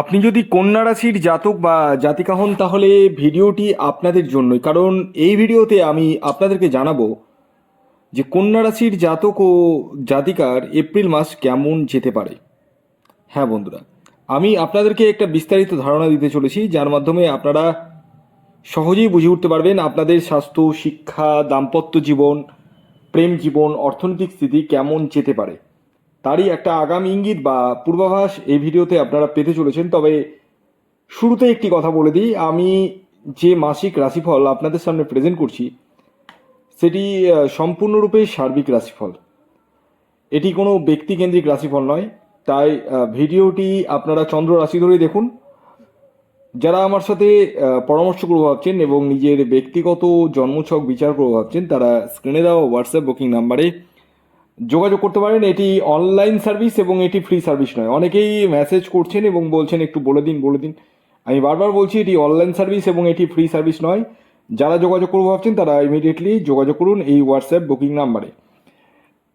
আপনি যদি কন্যা রাশির জাতক বা জাতিকা হন, তাহলে ভিডিওটি আপনাদের জন্যই। কারণ এই ভিডিওতে আমি আপনাদেরকে জানাব যে কন্যা রাশির জাতক ও জাতিকার এপ্রিল মাস কেমন যেতে পারে। হ্যাঁ বন্ধুরা, আমি আপনাদেরকে একটা বিস্তারিত ধারণা দিতে চলেছি, যার মাধ্যমে আপনারা সহজেই বুঝে উঠতে পারবেন আপনাদের স্বাস্থ্য, শিক্ষা, দাম্পত্য জীবন, প্রেম জীবন, অর্থনৈতিক স্থিতি কেমন যেতে পারে। তারই একটা আগাম ইঙ্গিত বা পূর্বাভাস এই ভিডিওতে আপনারা পেতে চলেছেন। তবে শুরুতে একটি কথা বলে দিই, আমি যে মাসিক রাশিফল আপনাদের সামনে প্রেজেন্ট করছি, সেটি সম্পূর্ণরূপে সার্বিক রাশিফল। এটি কোনো ব্যক্তিকেন্দ্রিক রাশিফল নয়, তাই ভিডিওটি আপনারা চন্দ্র রাশি ধরেই দেখুন। যারা আমার সাথে পরামর্শ করব ভাবছেন এবং নিজের ব্যক্তিগত জন্মছক বিচার করব ভাবছেন, তারা স্ক্রিনে দেওয়া হোয়াটসঅ্যাপ বুকিং নাম্বারে যোগাযোগ করতে পারেন। এটি অনলাইন সার্ভিস এবং এটি ফ্রি সার্ভিস নয়। অনেকেই মেসেজ করছেন এবং বলছেন, একটু বলে দিন বলে দিন। আমি বারবার বলছি, এটি অনলাইন সার্ভিস এবং এটি ফ্রি সার্ভিস নয়। যারা যোগাযোগ করব ভাবছেন, তারা ইমিডিয়েটলি যোগাযোগ করুন এই হোয়াটসঅ্যাপ বুকিং নাম্বারে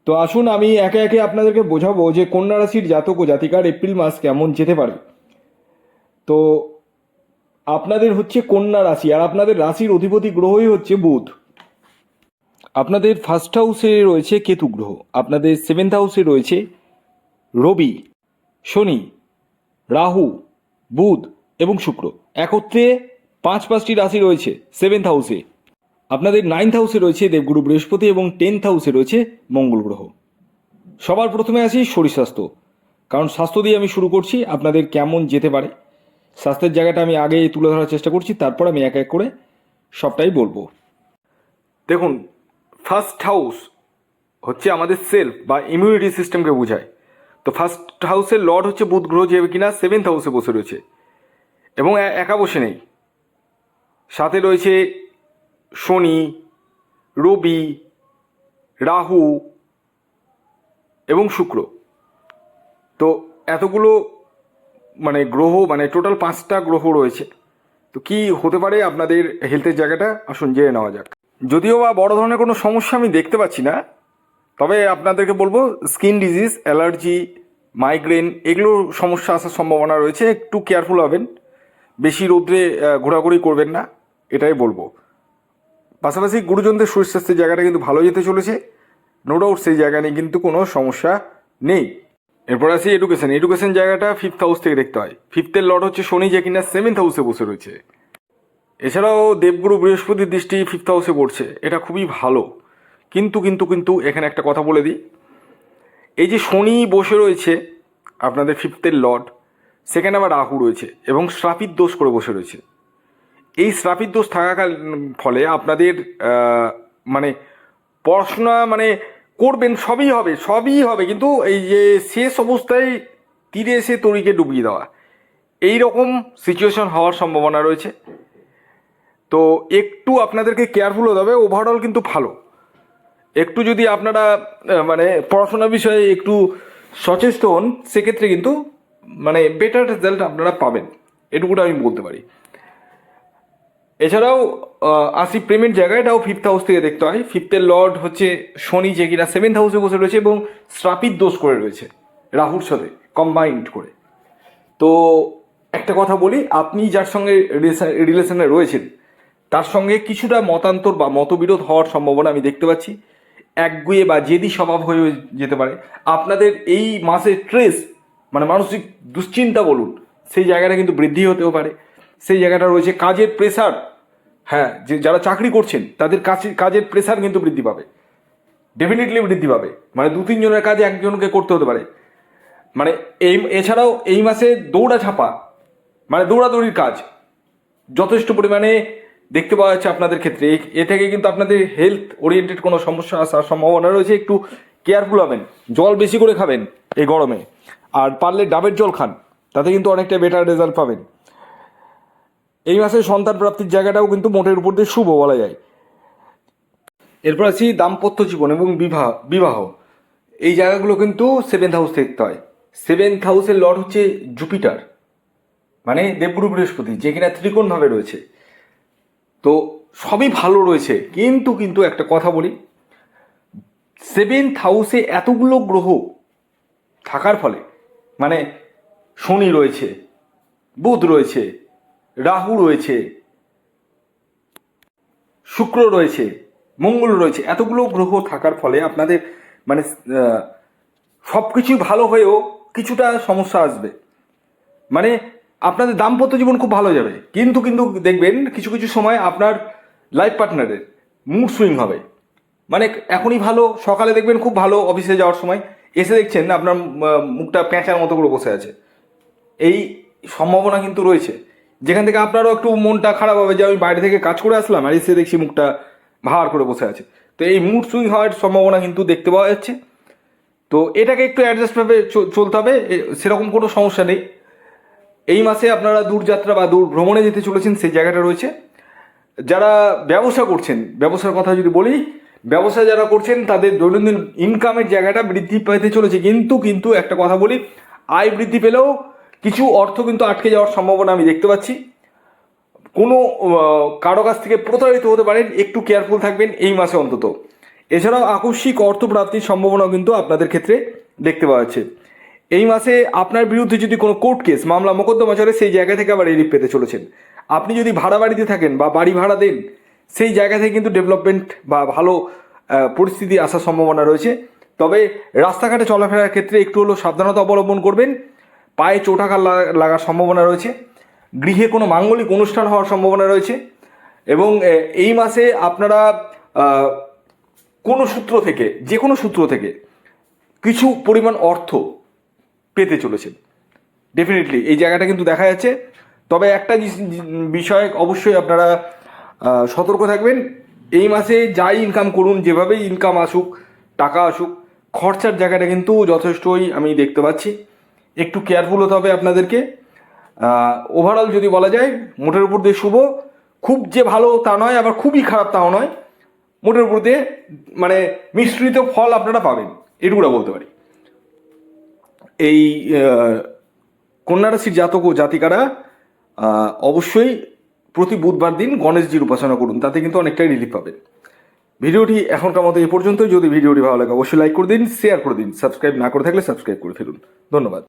তো আসুন, আমি একে একে আপনাদেরকে বোঝাবো যে কন্যা রাশির জাতক ও জাতিকার এপ্রিল মাস কেমন যেতে পারে। তো আপনাদের হচ্ছে কন্যা রাশি, আর আপনাদের রাশির অধিপতি গ্রহই হচ্ছে বুধ। আপনাদের ফার্স্ট হাউসে রয়েছে কেতু গ্রহ আপনাদের সেভেন্থ হাউসে রয়েছে রবি, শনি, রাহু, বুধ এবং শুক্র। একত্রে পাঁচ পাঁচটি রাশি রয়েছে সেভেন্থ হাউসে আপনাদের নাইন্থ হাউসে রয়েছে দেবগুরু বৃহস্পতি এবং টেন্থ হাউসে রয়েছে মঙ্গল গ্রহ। সবার প্রথমে আসি শরীর স্বাস্থ্য। কারণ স্বাস্থ্য দিয়ে আমি শুরু করছি, আপনাদের কেমন যেতে পারে, স্বাস্থ্যের জায়গাটা আমি আগে তুলে ধরার চেষ্টা করছি, তারপর আমি এক এক করে সবটাই বলব। দেখুন ফার্স্ট হাউস হচ্ছে আমাদের সেলফ বা ইমিউনিটি সিস্টেমকে বোঝায়। তো ফার্স্ট হাউসের লর্ড হচ্ছে বুধ গ্রহ যে কিনা সেভেন্থ হাউসে বসে রয়েছে। এবং একা বসে নেই। সাথে রয়েছে শনি, রবি, রাহু এবং শুক্র। তো এতগুলো মানে গ্রহ মানে টোটাল পাঁচটা গ্রহ রয়েছে। তো কি হতে পারে? আপনাদের হেলথের জায়গাটা আসুন জেনে নেওয়া যাক। যদিও বা বড় ধরনের কোনো সমস্যা আমি দেখতে পাচ্ছি না, তবে আপনাদেরকে বলব, স্কিন ডিজিজ, অ্যালার্জি, মাইগ্রেন, এগুলো সমস্যা আসার সম্ভাবনা রয়েছে। একটু কেয়ারফুল হবেন, বেশি রৌদ্রে ঘোরাঘুরি করবেন না, এটাই বলব। পাশাপাশি গুরুজনদের শরীর স্বাস্থ্যের জায়গাটা কিন্তু ভালো যেতে চলেছে নো ডাউট সেই জায়গা নিয়ে কিন্তু কোনো সমস্যা নেই। এরপর আসি এডুকেশন এডুকেশন জায়গাটা ফিফথ হাউস থেকে দেখতে হয়। ফিফথের লর্ড হচ্ছে শনি যে কিনা সেভেন্থ হাউসে বসে রয়েছে। এছাড়াও দেবগুরু বৃহস্পতির দৃষ্টি ফিফথ হাউসে পড়ছে, এটা খুবই ভালো। কিন্তু কিন্তু কিন্তু, এখানে একটা কথা বলে দিই। এই যে শনি বসে রয়েছে, আপনাদের ফিফথের লর্ড সেখানে আবার রাহু রয়েছে, এবং শ্রাপিত দোষ করে বসে রয়েছে। এই শ্রাপিত দোষ থাকাকাল ফলে আপনাদের মানে পড়াশোনা মানে করবেন, সবই হবে সবই হবে। কিন্তু এই যে শেষ অবস্থায় তীরে এসে তরিকে ডুবিয়ে দেওয়া এই রকম সিচুয়েশন হওয়ার সম্ভাবনা রয়েছে। তো একটু আপনাদেরকে কেয়ারফুল হতে হবে ওভারঅল কিন্তু ভালো। একটু যদি আপনারা মানে পড়াশোনার বিষয়ে একটু সচেষ্ট হন, সেক্ষেত্রে কিন্তু মানে বেটার রেজাল্ট আপনারা পাবেন। এটুকুটা আমি বলতে পারি। এছাড়াও আসি প্রেমের জায়গা এটাও ফিফথ হাউস থেকে দেখতে হয়। ফিফথের লর্ড হচ্ছে শনি, যে কিনা সেভেন্থ হাউসে বসে রয়েছে এবং শ্রাপিত দোষ করে রয়েছে, রাহুর সাথে কম্বাইন্ড করে। তো একটা কথা বলি, আপনি যার সঙ্গে রিলেশনে রয়েছেন তার সঙ্গে কিছুটা মতান্তর বা মতবিরোধ হওয়ার সম্ভাবনা আমি দেখতে পাচ্ছি। একগুয়ে বা জেদি স্বভাব হয়ে যেতে পারে। আপনাদের এই মাসে স্ট্রেস মানে মানসিক দুশ্চিন্তা বলুন, সেই জায়গাটা কিন্তু বৃদ্ধি হতেও পারে। সেই জায়গাটা রয়েছে কাজের প্রেসার হ্যাঁ যে যারা চাকরি করছেন, তাদের কাছে কাজের প্রেসার কিন্তু বৃদ্ধি পাবে। ডেফিনেটলি বৃদ্ধি পাবে। মানে দু তিনজনের কাজ একজনকে করতে হতে পারে। মানে এই এছাড়াও এই মাসে দৌড়া ছাপা মানে দৌড়াদৌড়ির কাজ, যথেষ্ট পরিমাণে দেখতে পাওয়া যাচ্ছে আপনাদের ক্ষেত্রে। এ- থেকে কিন্তু আপনাদের হেলথ ওরিয়েন্টেড কোনো সমস্যা আসার সম্ভাবনা রয়েছে। একটু কেয়ারফুল হবেন। জল বেশি করে খাবেন এই গরমে। আর পারলে ডাবের জল খান। তাতে কিন্তু অনেকটা বেটার রেজাল্ট পাবেন। এই মাসে সন্তান প্রাপ্তির জায়গাটাও কিন্তু মোটের উপর দিয়ে শুভ বলা যায়। এরপর আছি দাম্পত্য জীবন এবং বিবাহ বিবাহ। এই জায়গাগুলো কিন্তু সেভেন্থ হাউস দেখতে হয়। সেভেন্থ হাউসের লর্ড হচ্ছে জুপিটার মানে দেবগুরু বৃহস্পতি, যে কিনা ত্রিকোণভাবে রয়েছে। তো সবই ভালো রয়েছে। কিন্তু কিন্তু একটা কথা বলি। সেভেন্থ হাউসে এতগুলো গ্রহ থাকার ফলে মানে শনি রয়েছে, বুধ রয়েছে, রাহু রয়েছে, শুক্র রয়েছে, মঙ্গল রয়েছে, এতগুলো গ্রহ থাকার ফলে আপনাদের মানে সব কিছুই ভালো হয়েও কিছুটা সমস্যা আসবে। মানে আপনাদের দাম্পত্য জীবন খুব ভালো যাবে। কিন্তু কিন্তু দেখবেন কিছু কিছু সময় আপনার লাইফ পার্টনারের মুড সুইং হবে। মানে এখনই ভালো, সকালে দেখবেন খুব ভালো অফিসে যাওয়ার সময়। এসে দেখছেন আপনার মুখটা প্যাঁচার মতো করে বসে আছে। এই সম্ভাবনা কিন্তু রয়েছে। যেখান থেকে আপনারও একটু মনটা খারাপ হবে যে আমি বাইরে থেকে কাজ করে আসলাম আর এসে দেখছি মুখটা ভার করে বসে আছে। তো এই মুড সুইং হওয়ার সম্ভাবনা কিন্তু দেখতে পাওয়া যাচ্ছে। তো এটাকে একটু অ্যাডজাস্টভাবে চলতে হবে। সেরকম কোনো সমস্যা নেই। এই মাসে আপনারা দূরযাত্রা বা দূর ভ্রমণে যেতে চলেছেন, সেই জায়গাটা রয়েছে। যারা ব্যবসা করছেন, ব্যবসার কথা যদি বলি, ব্যবসা যারা করছেন, তাদের দৈনন্দিন ইনকামের জায়গাটা বৃদ্ধি পেতে চলেছে। কিন্তু কিন্তু একটা কথা বলি, আয় বৃদ্ধি পেলেও কিছু অর্থ কিন্তু আটকে যাওয়ার সম্ভাবনা আমি দেখতে পাচ্ছি। কোনো কারও কাছ থেকে প্রতারিত হতে পারেন, একটু কেয়ারফুল থাকবেন এই মাসে অন্তত। এছাড়াও আকস্মিক অর্থ প্রাপ্তির সম্ভাবনাও কিন্তু আপনাদের ক্ষেত্রে দেখতে পাওয়া যাচ্ছে। এই মাসে আপনার বিরুদ্ধে যদি কোনো কোর্ট কেস মামলা মোকদ্দমা চলে, সেই জায়গা থেকে আবার রিলিফ পেতে চলেছেন। আপনি যদি ভাড়া বাড়িতে থাকেন বা বাড়ি ভাড়া দেন, সেই জায়গা থেকে কিন্তু ডেভেলপমেন্ট বা ভালো পরিস্থিতি আসার সম্ভাবনা রয়েছে। তবে রাস্তাঘাটে চলাফেরার ক্ষেত্রে একটু হলেও সাবধানতা অবলম্বন করবেন। পায়ে লাগা- লাগার সম্ভাবনা রয়েছে। গৃহে কোনো মাঙ্গলিক অনুষ্ঠান হওয়ার সম্ভাবনা রয়েছে। এবং এই মাসে আপনারা কোনো সূত্র থেকে যে কোনো সূত্র থেকে কিছু পরিমাণ অর্থ পেতে চলেছেন। ডেফিনেটলি এই জায়গাটা কিন্তু দেখা যাচ্ছে। তবে একটা বিষয় অবশ্যই আপনারা সতর্ক থাকবেন। এই মাসে যাই ইনকাম করুন, যেভাবেই ইনকাম আসুক, টাকা আসুক, খরচার জায়গাটা কিন্তু যথেষ্টই আমি দেখতে পাচ্ছি। একটু কেয়ারফুল হতে হবে আপনাদেরকে। ওভারঅল যদি বলা যায়, মোটের উপর দিয়ে শুভ। খুব যে ভালো তা নয়, আবার খুবই খারাপ তাও নয়। মোটের উপর দিয়ে মানে মিশ্রিত ফল আপনারা পাবেন। এটুকুটা বলতে পারি। এই কন্যারাশির জাতক ও জাতিকারা অবশ্যই প্রতি বুধবার দিন গণেশজির উপাসনা করুন, তাতে কিন্তু অনেকটাই রিলিফ পাবেন। ভিডিওটি এখনকার মতো এ পর্যন্ত যদি ভিডিওটি ভালো লাগে, অবশ্যই লাইক করে দিন শেয়ার করে দিন সাবস্ক্রাইব না করে থাকলে সাবস্ক্রাইব করে ফেলুন। ধন্যবাদ।